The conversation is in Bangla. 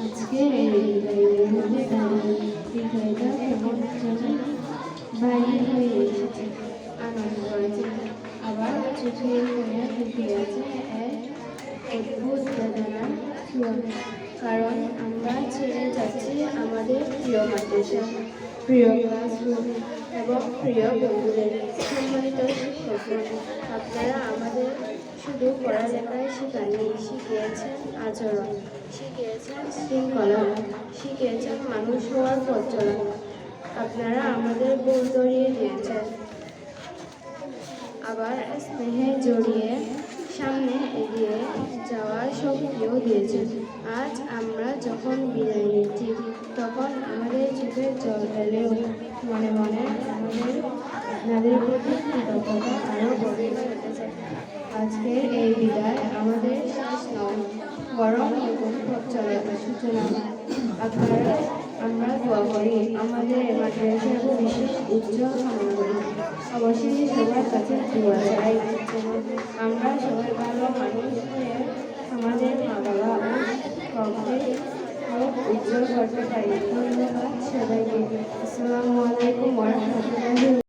আজকে এই হয়ে এসেছে আনন্দ করেছে আবার চোখের কোণে ঢুকে আছে এক অদ্ভুত কারণ আমরা ছেড়ে যাচ্ছি আমাদের প্রিয় মাদ্রাসা প্রিয় ক্লাসরুম এবং প্রিয় বন্ধুদের সম্মানিত শিক্ষকগণ আপনারা আমাদের শুধু পড়ালেখায় শেখাননি শিখিয়েছেন আচরণ। শিখিয়েছেন শৃঙ্খলা। শিখিয়েছেন মানুষ হওয়ার পথ আপনারা আমাদের বোধ ধরিয়ে দিয়েছেন। আবার স্নেহে জড়িয়ে সামনে এগিয়ে যাওয়ার শক্তিও দিয়েছেন। আজ আমরা যখন বিদায় নিচ্ছি, তখন আমাদের চোখের জল এলেও মনে মনে আমাদের আপনাদের প্রতি কৃতজ্ঞতা আজকের এই বিদায়। আমাদের শেষ নয় বরং নতুন পথ চলার সূচনা। আপনারা, আমরা দোয়া করি আমাদের মাদ্রাসার ভবিষ্যৎ উজ্জ্বল কামনা করি অবশ্যই সবার কাছে দোয়া চাই। আমরা সবাই ভালো মানুষ আমাদের মা বাবা ও কমকে উজ্জ্বল করতে পারি। ধন্যবাদ সবাইকে। আসসালামু আলাইকুম